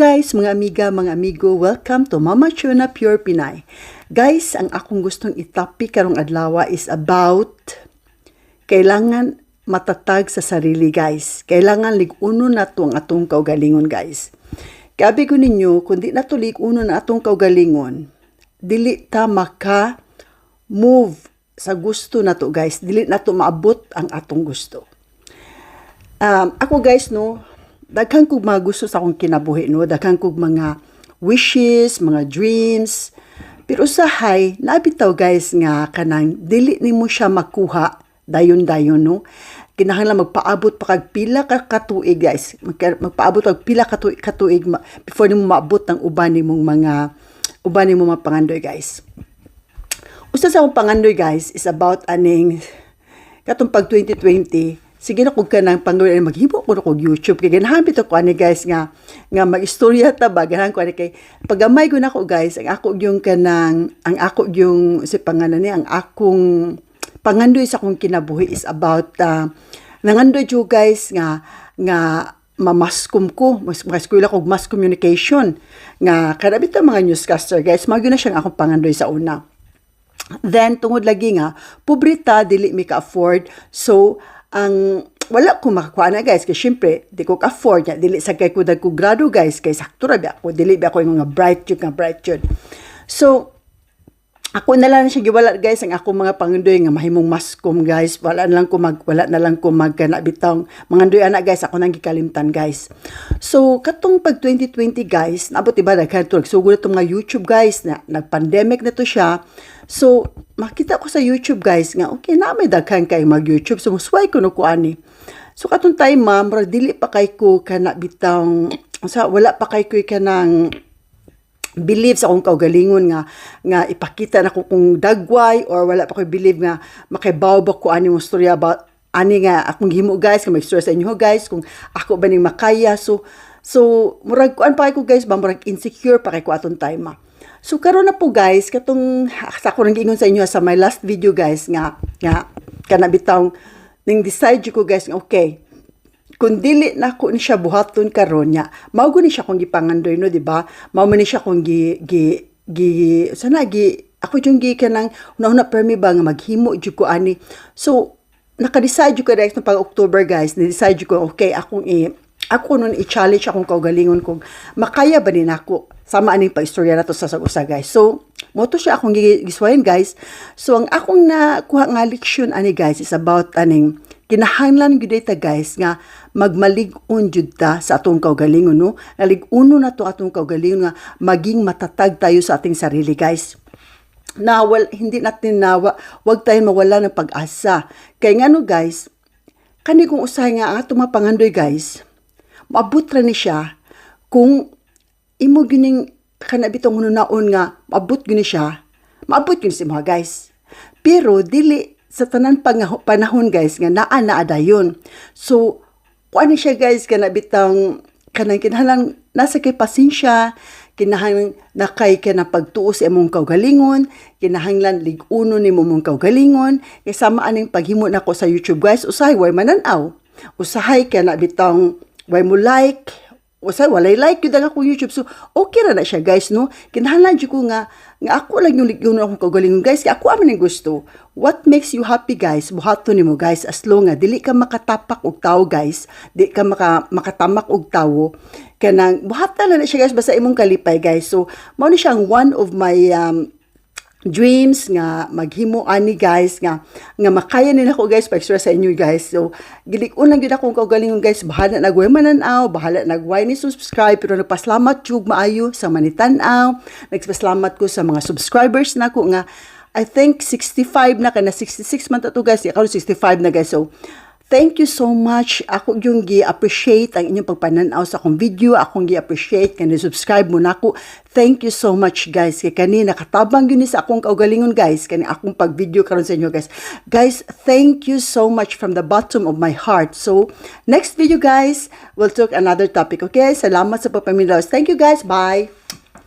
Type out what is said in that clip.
Guys, mga amiga, mga amigo, welcome to Mama Chuna Pure Pinay. Guys, ang akong gustong itopic karong adlaw is about kailangan matatag sa sarili, guys. Kailangan liguno na to ang atong kaugalingon, guys. Kabi ko ninyo, kung di na to liguno na atong kaugalingon, dili ta maka move sa gusto na to, guys. Dili na to maabot ang atong gusto. Um, ako guys no, daghan kog mga gusto sa akong kinabuhi no, daghan kog mga wishes, mga dreams. Pero usahay, nabitaw guys nga kanang dili nimo siya makuha dayon-dayon no. Kinahanglan magpaabot pa kag pila ka katuig guys. Magpaabot kag pila ka tu- katuig before nimo maabot ang uban nimong mga uban nimong mga pangandoy guys. Usa sa akong pangandoy guys is about aning katong pag 2020 sige na kog kanang panggawin maghimo ko na kog YouTube. Kay ganahan bitaw ko ani guys nga nga magistorya ta ba ganahan ko ani kay pagamay ko na ko guys ang ako yung kanang ang ako yung si pangalan ni ang akong pangandoy sa akong kinabuhi is about uh, nangandoy jo guys nga nga mamaskom ko mas mas ko mass communication. Nga kada bitaw mga newscaster guys mao na siyang akong pangandoy sa una. Then, tungod lagi nga, pobrita, dili mi ka-afford. So, ang wala ko makakuha na guys, kay syempre, di ko ka-afford niya. Dili sa kay ko ko grado guys, kay sakto ra ako, dili ba ako yung bright yun, nga bright yun. So, ako na lang siya giwala guys ang ako mga pangundoy nga mahimong maskom guys. Wala na lang ko mag wala na lang ko mag kana bitang mga andoy ana guys ako nang gikalimtan guys. So katong pag 2020 guys naabot iba daghan to sugod itong mga YouTube guys na nag-pandemic na to siya. So makita ko sa YouTube guys nga okay na may daghan kay mag YouTube. So musway ko no ko ani. So katong time ma'am dili pa kay ko kana bitang sa wala pa kay ko kanang believe sa akong kaugalingon nga nga ipakita na ko kung dagway or wala pa ko believe nga makibaw ba ko ani mo storya about ani nga akong gihimo guys nga mag-story sa inyo guys kung ako ba ning makaya. So so murag kuan pa ko guys ba murag insecure pa kay ko aton time ma So karon na po guys katong sa ako nang sa inyo sa my last video guys nga nga kana bitaw ning decide ko guys nga okay kung dili na ko ni siya buhaton karon nya mao ni siya kung gipangandoy no di ba mao ni siya kung gi gi gi sana gi ako yung gi kanang una-una permi ba nga maghimo jud ko ani so naka-decide ko direct no pag October guys ni-decide jud ko okay akong i ako nun i-challenge akong kaugalingon kung makaya ba ni nako sama aning pa-istorya na to sa sagusa guys. So, mo to siya akong gi- giswayan guys. So, ang akong nakuha nga leksyon ani guys is about aning kinahanglan gyud ta guys nga magmalig-on jud ta sa atong kaugalingon no. Nalig-uno na to atong kaugalingon nga maging matatag tayo sa ating sarili guys na wal, hindi natin na wa- wag tayong mawala ng pag-asa. Kaya nga no guys, kani kung usahay nga ang atong mga pangandoy guys, maabot ra ni siya kung imo gining kana bitong hununaon nga maabot gini siya, maabot gini si mga guys. Pero dili sa tanan panahon guys nga naa na adayon. So kuan siya guys kana bitang kanang kinahanglan nasa kay pasensya, kinahanglan na pagtuo sa imong kaugalingon, kinahanglan lig-uno ni mong kaugalingon, kay sama aning paghimo nako sa YouTube guys, usahay way mananaw. Usahay ka na bitang way mo like, usahay walay like yun ang akong YouTube. So, okay ra na siya guys, no? Kinahanglan jud ko nga, nga ako lang yung ligyon akong kaugalingon guys, kaya ako aman yung gusto. What makes you happy guys? Buhato nimo guys, as long nga, dili ka makatapak og tao guys, di ka maka, makatamak og tao, kanang buhatan na na siya guys, basta imong kalipay guys. So, mao ni siyang one of my um, dreams nga maghimo ani guys nga nga makaya nila ko guys pa-extra sa inyo guys. So gilig-on lang gyud akong kaugalingon guys bahala nagway mananaw bahala nagway ni subscribe pero nagpasalamat jug maayo sa manitan-aw. Nagpasalamat ko sa mga subscribers nako nga I think 65 na kana 66 man to guys ikaw 65 na guys. So Thank you so much. Ako yung gi-appreciate ang inyong pagpananaw sa akong video. Akong gi-appreciate kani subscribe mo nako. Thank you so much guys. Kay kani nakatabang yun sa akong kaugalingon guys. Kani akong pag-video karon sa inyo guys. Guys, thank you so much from the bottom of my heart. So, next video guys, we'll talk another topic. Okay? Salamat sa pagpamilaos. Thank you guys. Bye.